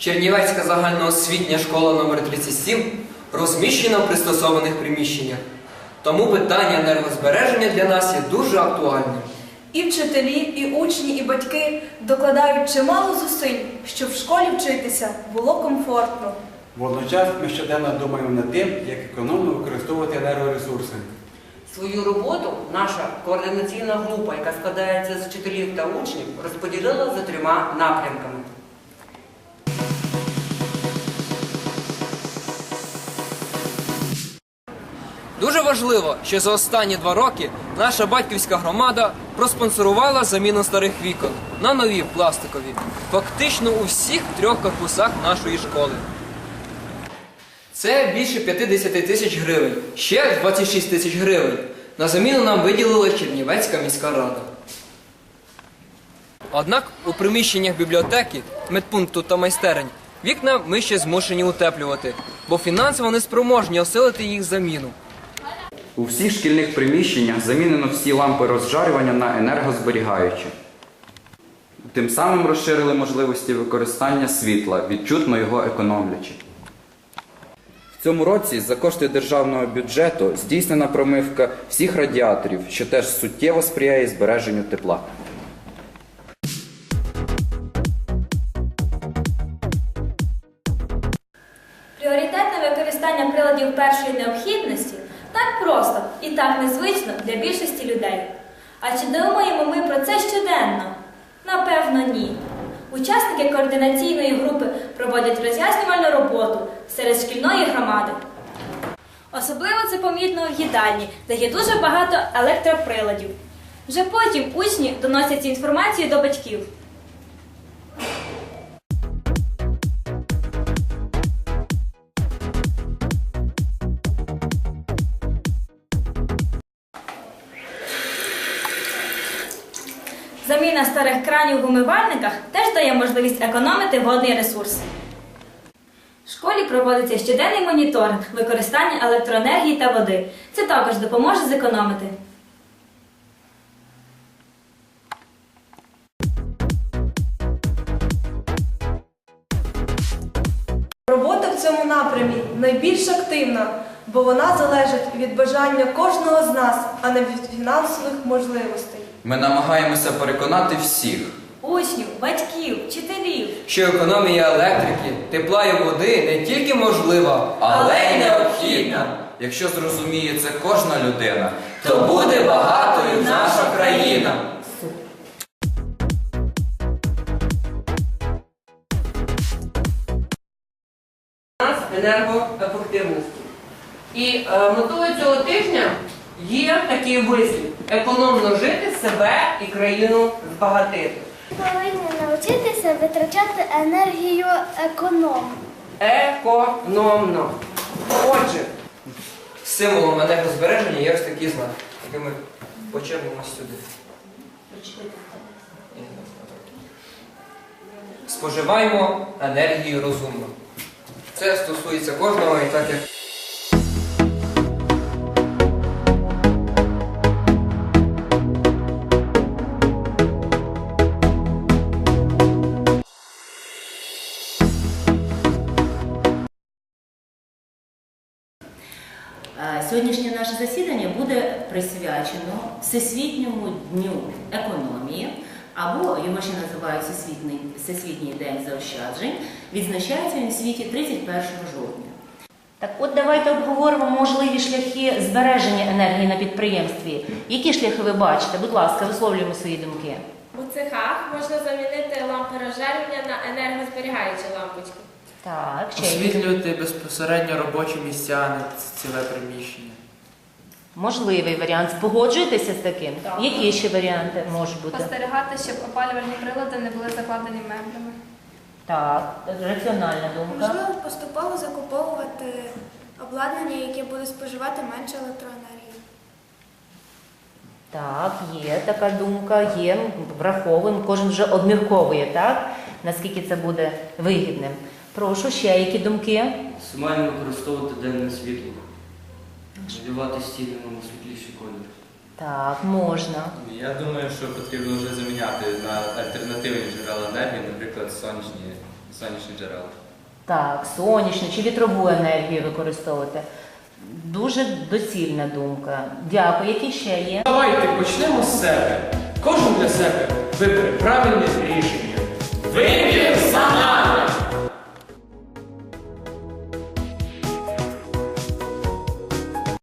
Чернівецька загальноосвітня школа номер 37 розміщена в пристосованих приміщеннях. Тому питання енергозбереження для нас є дуже актуальним. І вчителі, і учні, і батьки докладають чимало зусиль, щоб в школі вчитися було комфортно. Водночас ми щоденно думаємо над тим, як економно використовувати енергоресурси. Свою роботу наша координаційна група, яка складається з вчителів та учнів, розподілила за трьома напрямками. Важливо, що за останні два роки наша батьківська громада проспонсорувала заміну старих вікон на нові пластикові, фактично у всіх трьох корпусах нашої школи. Це більше 50 тисяч гривень, ще 26 тисяч гривень. На заміну нам виділила Чернівецька міська рада. Однак у приміщеннях бібліотеки, медпункту та майстерень вікна ми ще змушені утеплювати, бо фінансово не спроможні осилити їх заміну. У всіх шкільних приміщеннях замінено всі лампи розжарювання на енергозберігаючі. Тим самим розширили можливості використання світла, відчутно його економлячи. В цьому році за кошти державного бюджету здійснена промивка всіх радіаторів, що теж суттєво сприяє збереженню тепла. Пріоритетне використання приладів першої необхідності так просто і так незвично для більшості людей. А чи думаємо ми про це щоденно? Напевно, ні. Учасники координаційної групи проводять роз'яснювальну роботу серед шкільної громади. Особливо це помітно в їдальні, де є дуже багато електроприладів. Вже потім учні доносять цю інформацію до батьків. Заміна старих кранів в умивальниках теж дає можливість економити водний ресурс. В школі проводиться щоденний моніторинг використання електроенергії та води. Це також допоможе зекономити. Робота в цьому напрямі найбільш активна, бо вона залежить від бажання кожного з нас, а не від фінансових можливостей. Ми намагаємося переконати всіх. Учнів, батьків, вчителів. що економія електрики, тепла і води не тільки можлива, але й необхідна. Якщо зрозуміє це кожна людина, То буде багатою наша країна. У нас енергоефективності. І е, метою цього тижня є такий вислів: економно жити, себе і країну збагатити. Повинні навчитися витрачати енергію економ. Економно. Отже, Символом енергозбереження є ось такий знак, який ми почерпнемо сюди. Споживаємо енергію розумно. Це стосується кожного і так як. Сьогоднішнє наше засідання буде присвячено Всесвітньому дню економії, або його ще називають Всесвітній, Всесвітній день заощаджень. Відзначається він у світі 31 жовтня. Так от давайте обговоримо можливі шляхи збереження енергії на підприємстві. Які шляхи ви бачите? Будь ласка, висловлюємо свої думки. У цехах можна замінити лампи розжарювання на енергозберігаючі лампочки. Так? Освітлювати безпосередньо робочі місця, а не ціле приміщення. можливий варіант. Погоджуєтеся з таким? Які ще варіанти можуть бути? Спостерігати, щоб опалювальні прилади не були закладені меблями. Так, раціональна думка. Можливо, поступово закуповувати обладнання, яке буде споживати менше електроенергії. Так, є така думка, є, враховуємо, кожен вже обмірковує, так? Наскільки це буде вигідним. Прошу ще які думки. Максимально використовувати денне світло. Вдівати стіни на світліші колір. Так, можна. Я думаю, що потрібно вже заміняти на альтернативні джерела енергії, наприклад, сонячні, сонячні джерела. Так, сонячну чи вітрову енергію використовувати. Дуже доцільна думка. Дякую, які ще є. Давайте почнемо з себе. Кожен для себе вибере правильне рішення. Вибір сам.